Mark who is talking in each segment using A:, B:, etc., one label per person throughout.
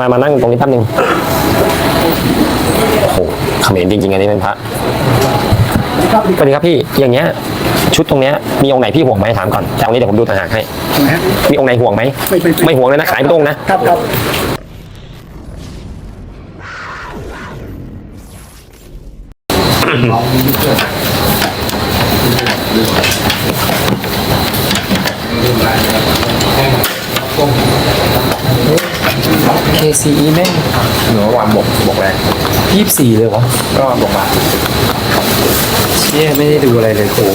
A: มามานั่งตรงนี้แป๊บนึงโอ้โหเขมรจริงๆอันนี้เป็นพระสวัสดีครับพี่อย่างเงี้ย ชุดตรงเนี้ยมีองค์ไหนพี่ห่วงไหมถามก่อนแต่องค์นี้เดี๋ยวผมดูต่างหากให้
B: นะฮะ
A: มีองค์ไหนห่วงไหม
B: ไม่ไม่ไม่
A: ไม่ ห่วงเลยนะขายไม่ตรงนะ
B: ครับครับ
C: เคซีแม่ง
D: หนูวางบกบกแรง
C: ยี่สิบสี่เลยวะ
D: ก็บกมา
C: เชี่ยไม่ได้ดูอะไรเลยครู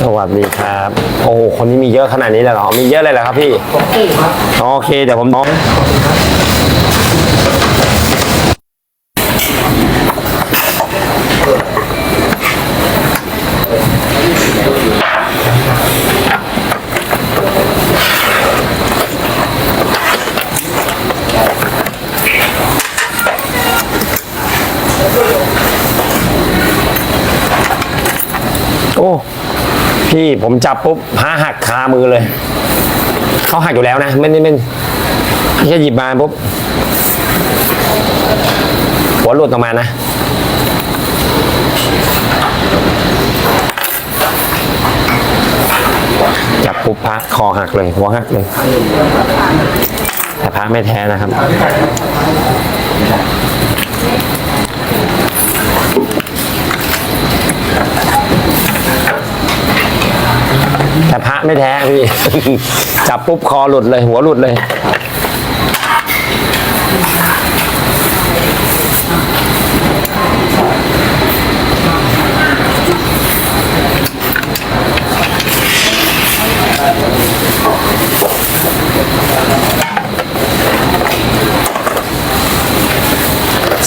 A: สวัสดีครับ โอ้โหคนนี้มีเยอะขนาดนี้เลยเหรอ มีเยอะเลยเหรอครับพี่ โอเคเดี๋ยวผมน้อง โอ้ พี่ผมจับปุ๊บผ้าหักคามือเลยเขาหักอยู่แล้วนะไม่ไม่ไม่แค่หยิบมาปุ๊บหัวหลุดออกมานะจับปุ๊บพระคอหักเลย หัวหักเลย แต่พระไม่แท้นะครับ แต่พระไม่แท้พี่ จับปุ๊บคอหลุดเลย หัวหลุดเลย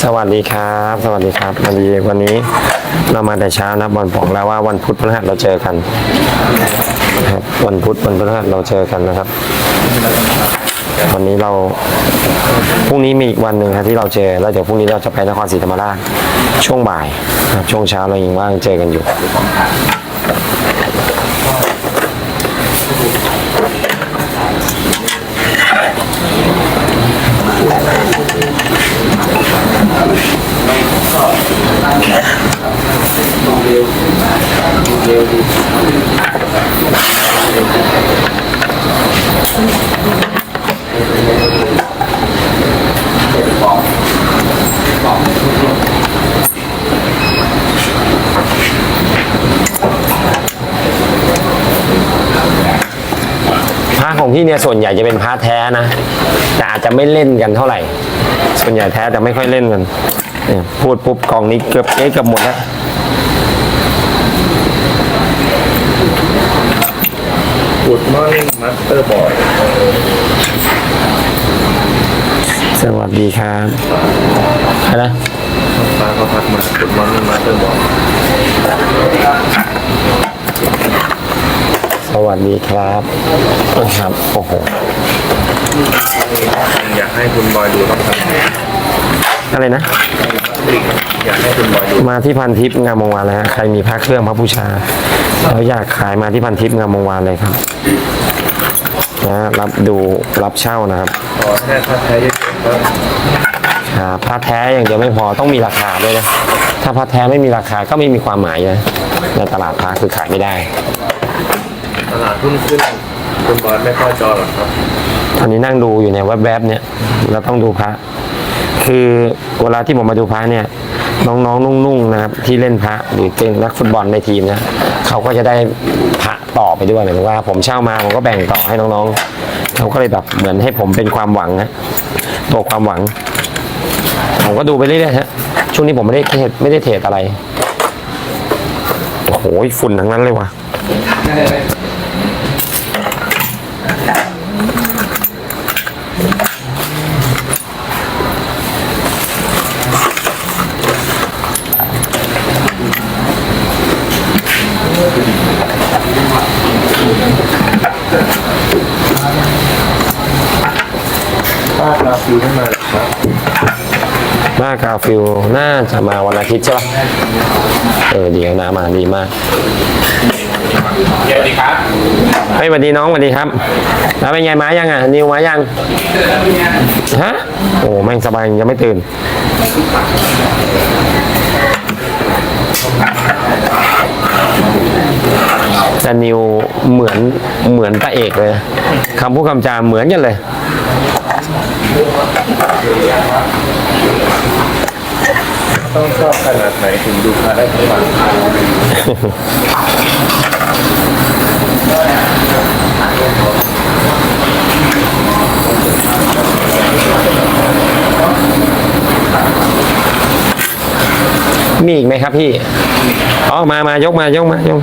A: สวัสดีครับ สวัสดีครับวันนี้วันนี้เรามาแต่เช้านะบอลบอกแล้วว่าวันพุธพฤหัสเราเจอกัน นะครับวันพุธวันพฤหัสเราเจอกันนะครับ วันนี้เราพรุ่งนี้มีอีกวันหนึ่งครับที่เราเจอแล้วเดี๋ยวพรุ่งนี้เราจะไปนครศรีธรรมราชช่วงบ่ายนะครับช่วงเช้าเรายังว่างเจอกันอยู่พร ของพี่เนี่ยส่วนใหญ่จะเป็นพระแท้นะ แต่อาจจะไม่เล่นกันเท่าไหร่ ส่วนใหญ่แท้แต่ไม่ค่อยเล่นกันเนี่ยพูดปุ๊บกล่องนี้เกือบเอ๊ะเกือบหมดแล้ว
D: Good morning Master Boy
A: สวัสดีครับใครนะ
D: ฟ้าเขาพักมา Good morning Master Boy
A: ส สวัสดีครับครับโอ้โห
D: อยากให้คุณบอยดูต้องทำ
A: อะไรนะ
D: อยากให้คุณบอยดู
A: มาที่พันทิพย์งามวงวานเลยฮะใครมีพระเครื่องพระบูชาแล้วอยากขายมาที่พันทิพย์งามวงวานเลยครับนะรับดูรับเช่านะครับ
D: ขอให้ถ้าแท้ยอะๆครับ
A: ครับพระแท้อย่างเดียวไม่พอต้องมีราคาด้วยนะถ้าพระแท้ไม่มีราคาก็ไม่มีความหมายนะในตลาดพระคือขายไม่ได้
D: ตลาดหุ้นขึ้นคุณบอยไม่ค่อยจอหรอกครับ
A: ตอนนี้นั่งดูอยู่เนี่ยแวบๆเนี่ยเราต้องดูพระ คือเวลาที่ผมมาดูพระเนี่ย น้องๆนุ่งๆนะครับที่เล่นพระหรือเป็นนักฟุตบอลในทีมนะเขาก็จะได้พระต่อไปด้วยหมายถึงว่า ผมเช่ามาผมก็แบ่งต่อให้น้องๆเขาก็เลยแบบเหมือนให้ผมเป็นความหวังนะตัวความหวัง ผมก็ดูไปเรื่อยๆฮะช่วงนี้ผมไม่ได้เทรดไม่ได้เทรดอะไรโอ้โหฝุ่นทั้งนั้นเลยว่ะ
D: ป้าลาฟิวไม่มาหรอกครับ
A: มากกาฟิลน่าจะมาวันอาทิตย์ใช่ปะเออเดี๋ยวนะมาดีมาก
D: สวัสดีครับ
A: เฮ้ยสวัสดีน้องสวัสดีครับ แล้วเป็นไงมายังอะ นิวมายัง ฮะ โอ้แม่งสบายยังไม่ตื่น แต่นิวเหมือนเหมือนพระเอกเลยคำพูดคำจาเหมือนกันเลย
D: ต้องชอบขนาดไหนถึงดูพาได้ทั้งวัน
A: มีอีกไหมครับพี่ อ๋อ มามายกมายกมายก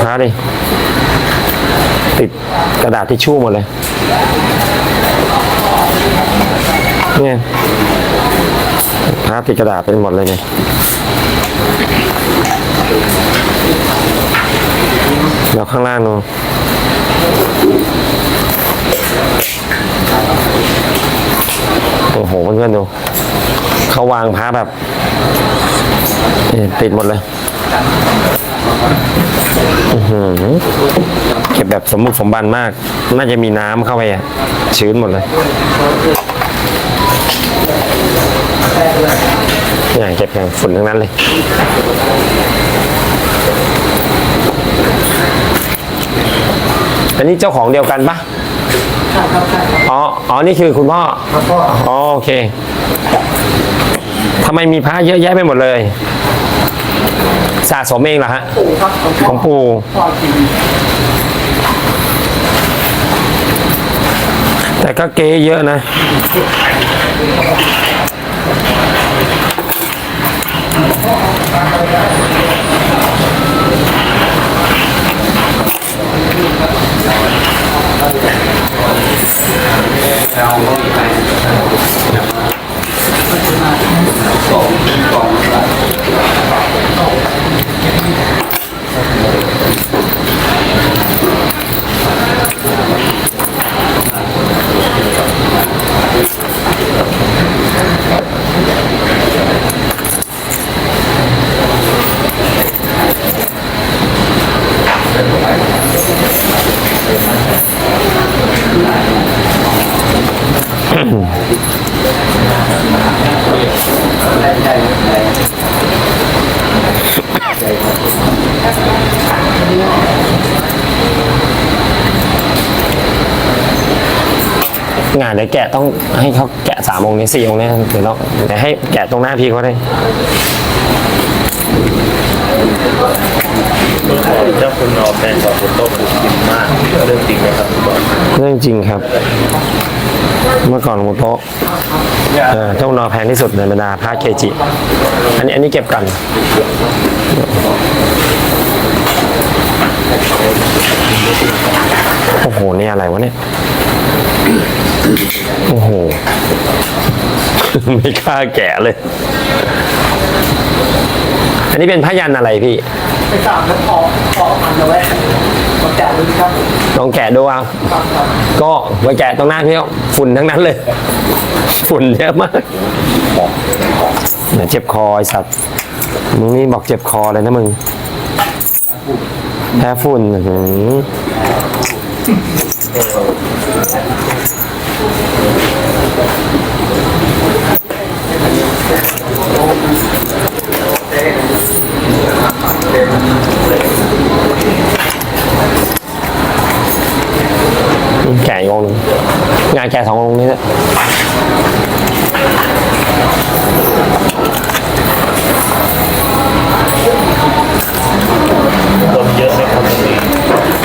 A: พาดิติดกระดาษทิชชู่หมดเลย เนี่ยพาติดกระดาษเป็นหมดเลยเนี่ยแล้วข้างล่างนูโอ้โหเพื่อนๆดูเขาวางพาแบบติดหมดเลย อื้อหือเก็บแบบสมบุกสมบันมาก น่าจะมีน้ำเข้าไปอะ ชื้นหมดเลยเนี่ยเก็บอย่างฝุ่นทั้งนั้นเลยอันนี้เจ้าของเดียวกันปะอ๋อ อ๋อ นี่คือคุณพ่ออ๋อ โอเค ทำไมมีพระเยอะแยะไปหมดเลย สะสมเองเหรอฮะของปู่แต่ก็เก๊เยอะนะ
D: ค
A: งานเดี๋ยวแกะต้องให้เขาแกะสามองค์นี้สี่องค์นี้เดี๋ยวเราเดี๋ยวให้แกะตรงหน้าพี่เขาได้
D: เจ้าคุณนอแฟนกับคุณโต๊ะคุณกินมากเรื่องจริงนะครับคุณบอล
A: เรื่องจริงครับ เมื่อก่อนหลวงปู่โต๊ะเอ่อเจ้านอแพงที่สุดในบรรดาพระเคจิ อันนี้อันนี้เก็บกันโอ้โห นี่อะไรวะเนี่ย โอ้โห ไม่กล้าแกะเลย อันนี้เป็นพยันอะไรพี่
B: ไปสามแล้วพอพอมันเอาไว้มาแกะดูครับ
A: ลองแกะดูเอาก็ไปแกะตรงหน้าพี่เขาฝุ่นทั้งนั้นเลย ฝุ่นเยอะมากเดี๋ยวเจ็บคอไอสัตว์มึงนี่บอกเจ็บคอเลยนะมึงแพ้ฝุ่นอื้อหือแกะอีกองค์หนึงงาน แกะสององค์นี้นะ
D: คนเยอะไหมครับตรงนี้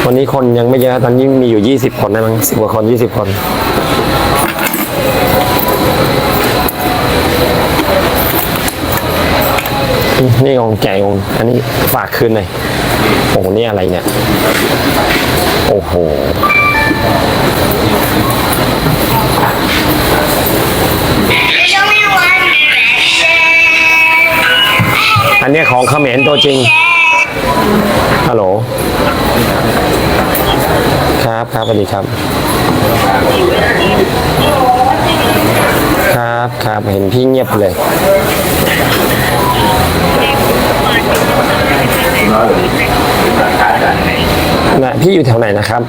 A: วันนี้คนยังไม่เยอะตอนนี้มีอยู่ 20 คนนะมั้งสิบกว่าคน 20 คน นี่องค์แกะองค์อันนี้ฝากคืนหน่อยโอ้โหนี่อะไรเนี่ย โอ้โห นเนี้ยของเขมรตัวจริง ฮัลโหล ครับ ครับสวัสดีครับ ครับ ครับ เห็นพี่เงียบเลย นะพี่อยู่แถวไหนนะครับ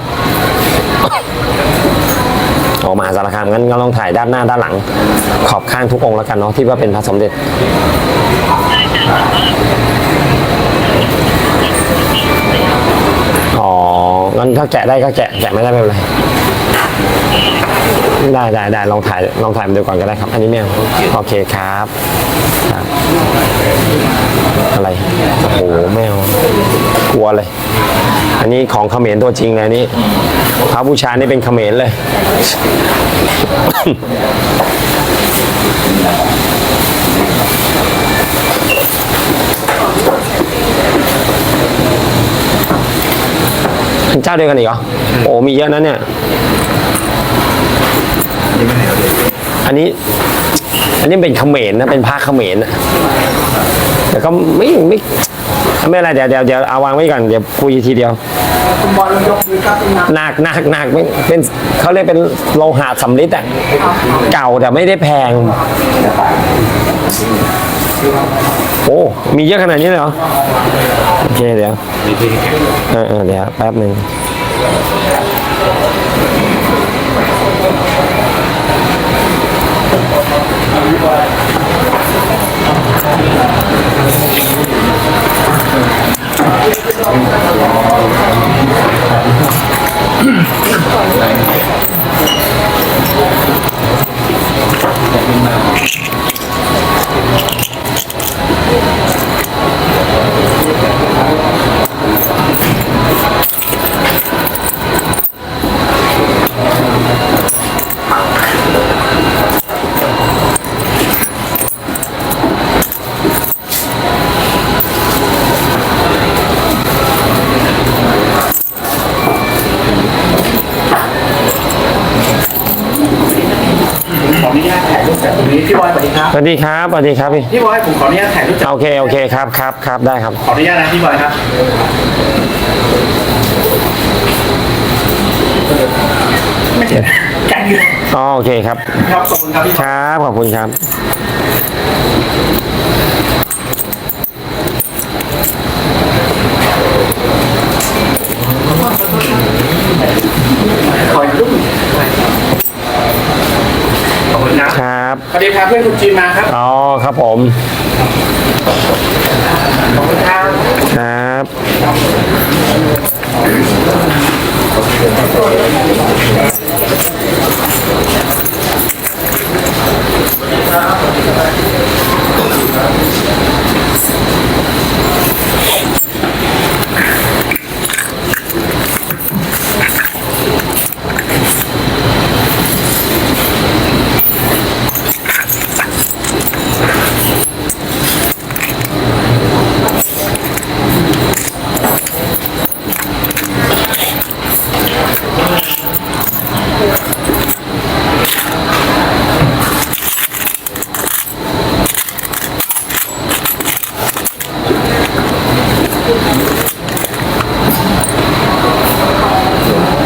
A: ออกมหาสารคามงั้นก็ลองถ่ายด้านหน้าด้านหลัง ขอบข้างทุกองค์แล้วกันเนาะที่ว่าเป็นพระสมเด็จ อ๋อ งั้นถ้าแกะได้ก็แกะ แกะไม่ได้ไม่เป็นไร ได้ได้ได้ลองถ่ายลองถ่ายมาดูก่อนก็ได้ครับ อันนี้ไม่เอาโอเคครับครับ อะไร โอ้โหไม่เอากลัวเลย อันนี้ของเขมรตัวจริงเลยนนี้พระบูชานี่เป็นเขมรเลย เจ้าเดียวกันอีกเหรอ โอ้ มีเยอะนะเนี่ย อันนี้ อันนี้เป็นเขมรนะ เป็นผ้าเขมรนะแต่ก็ไม่ไม่ไม่เป็นไรเดี๋ยวเดี๋ยวเดี๋ยวเอาวางไว้ก่อนเดี๋ยวคุยทีเดียว
B: คุณบอลยกมือครับเป็นน้
A: หนักหนักหนักไม่เป็นเขาเรียกเป็นโลหะสำริดอะเก่าแต่ไม่ได้แพง โอ้ มีเยอะขนาดนี้เลยเหรอ โอเคเดี๋ยวเออเออเดี๋ยวแป๊บหนึ่ง
B: จากตรงนี้พี่บอยสวัสดีครับ
A: สวัสดีครับ สวัสดีครับพี่
B: พี่บอยผมขออนุญาตถ่ายรูปจาก
A: โอเค โอเค ครับ ครับ ครับ ได้ครับ
B: ขออนุญาตนะพี่บอยครับไม่เห็นกันอยู่
A: อ๋อโอเคครับ
B: ครับ ขอบคุณครับพี่บ
A: ค
B: อย
A: รับ ขอบคุณครับ
B: ขอรูปขอบคุณครับ
A: ครับ
B: สวัสดีครับเพื่อนคุณจีนมาครับ
A: อ๋อครับผม
B: ขอบคุณครับ
A: ครับ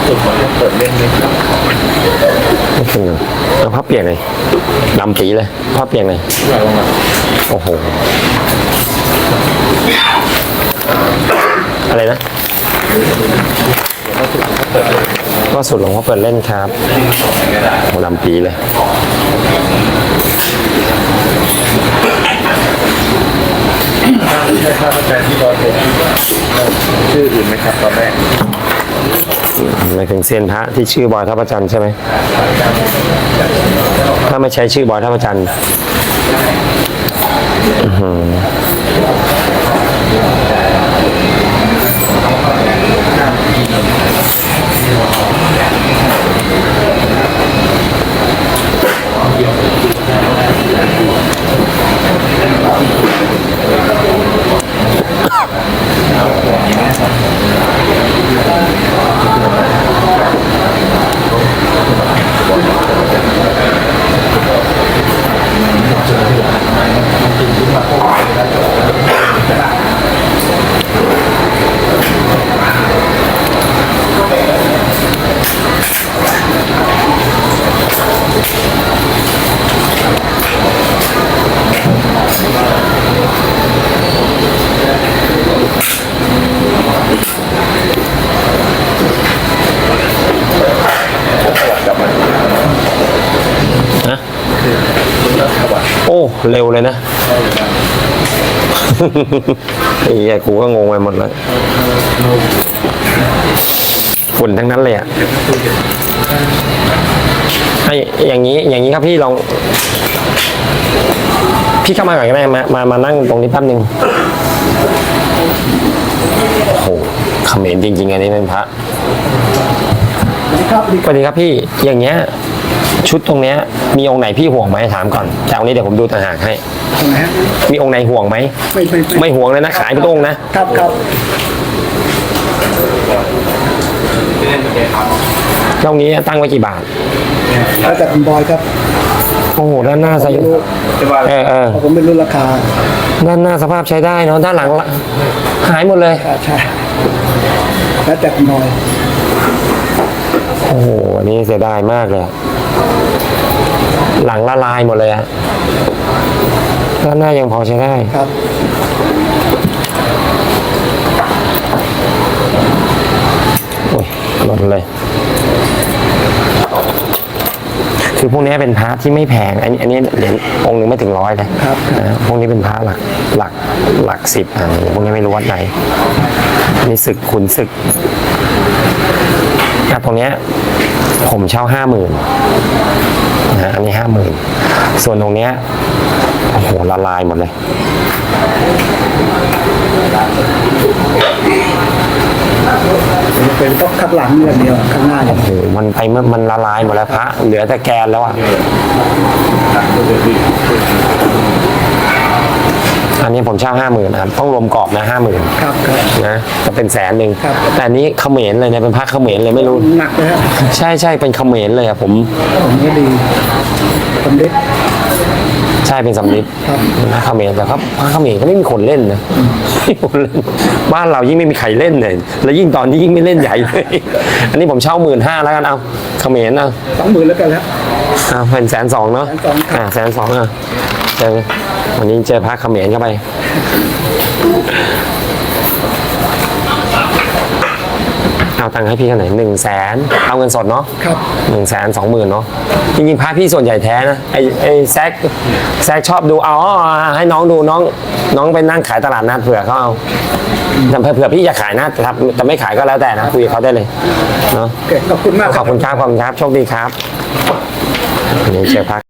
D: จุดหมายเปิดเล่นไหมครับ
A: ไม่ถึงเหรอ เอาผ้าเปียกเลยดำปีเลยผ้าเปียกเลย
D: อยากลองอะ
A: โอ้โหอะไรนะก็สุดหลวงพ่อเปิดเล่นครับโอ้ดำปีเลย
D: ใช่ครับอาจารย์ที่บอสเป็นชื่ออื่นไหมครับตอนแรก
A: หมายถึงเซียนพระที่ชื่อบอยทัพจันใช่ไหม ถ้าไม่ใช้ชื่อบอยทัพจัน ทร์อื้อหือนะโอ้ เร็วเลยนะ ไอ้เหี้ยกูก็งงไปหมดแล้วฝุ่นทั้งนั้นเลยอะไอ้อย่างนี้อย่างนี้ครับพี่ลอง พี่เข้ามาก่อนก็ได้มามามานั่งตรงนี้แป๊บนึงโอ้โหเขมรจริง ๆ อันนี้เป็นพระ
B: ครับ
A: สวัสดีครับพี่อย่างเงี้ย ชุดตรงเนี้ยมีองค์ไหนพี่ห่วงไหมถามก่อนแต่องค์นี้เดี๋ยวผมดูต่างหากให้
B: นะฮะ
A: มีองค์ไหนห่วงไหม
B: ไม่ไม่
A: ไม่ห่วงเลยนะขายไปตรงค์นะ
B: ครับครับ
A: ตรงนี้ตั้งไว้กี่บาท
B: แล้วแต่คุณบอยครับ
A: โอ้โหด้านหน้าใส่เออเออ
B: ผมไม่รู้ราคา
A: ด้านหน้าสภาพใช้ได้เนาะด้านหลังละหายหมดเลย
B: อ่าใช่แล้วแต่คุณบอย
A: โอ้โหอันนี้เสียดายมากเลยอะ หลังละลายหมดเลยอะด้านหน้ายังพอใช้ได้
B: ครับ
A: โอ้ยหล่นเลย คือพวกนี้เป็นพระที่ไม่แพง อันนี้อันนี้เหรียญองค์หนึงไม่ถึงร้อยเลย
B: ครับ
A: นะพวกนี้เป็นพระหลักหลักหลักสิบอะพวกนี้ไม่รู้วัดไหนนี่ศึกขุนศึกอะตรงเนี้ยผมเช่าห้าหมื่นนะอันนี้ ห้าหมื่นส่วนตรงเนี้ยโอ้โหละลายหมดเลย
B: เป็นต้องข้างหลังอย่างเดียวข้างหน้าอย่างเดียว
A: โอ้โหมันไปเมื่อมันละลายหมดแล้วพระเหลือแต่แกนแล้วอะอันนี้ผมเช่าห้าหมื่นครับต้องรวมกรอบนะห้าหมื่น
B: ครับครับ
A: นะจะเป็นแสนหนึ่ง
B: ครับ
A: แต่อันนี้เขมรเลยนะเป็นพระเขมรเลยไม่รู้
B: หนักเลยฮะ
A: ใช่ใช่เป็นเขมรเลยอะผม
B: ผมก็ดี สำเร็จ
A: ใช่เป็นสำลิด
B: ครับ
A: พระเขมรแต่ครับพระเขมรก็ไม่มีคนเล่นนะไม่มีคนเล่นบ้านเรายิ่งไม่มีใครเล่นเลยแล้วยิ่งตอนนี้ยิ่งไม่เล่นใหญ่เลยอันนี้ผมเช่าหมื่นห้าแล้วกันเอาเขมรเอา
B: สองหมื่นแล้วกันแล้ว
A: อ่าเป็นแสนสองเนาะ
B: 120,000ครับ
A: อ่าแสนสองอะเจอวันนี้เจอพระเขมรเข้าไป เอาตังค์ให้พี่เท่าไหร่หนึ่งแสนเอาเงินสดเนาะ
B: ครับ
A: หนึ่งแสนสองหมื่นเนาะจริงๆพระพี่ส่วนใหญ่แท้นะไอไอแซกแซกชอบดูเอาอ๋อให้น้องดูน้องน้องไปนั่งขายตลาดนัดเผื่อเขาเอาแต่เผื่อพี่จะขายนะแต่ถ้าแต่ไม่ขายก็แล้วแต่นะคุยกับเขาได้เลยเนาะ
B: โอเคขอบคุณมาก
A: ขอบคุณครับขอบคุณครับโชคดีครับวันนี้เจอพัก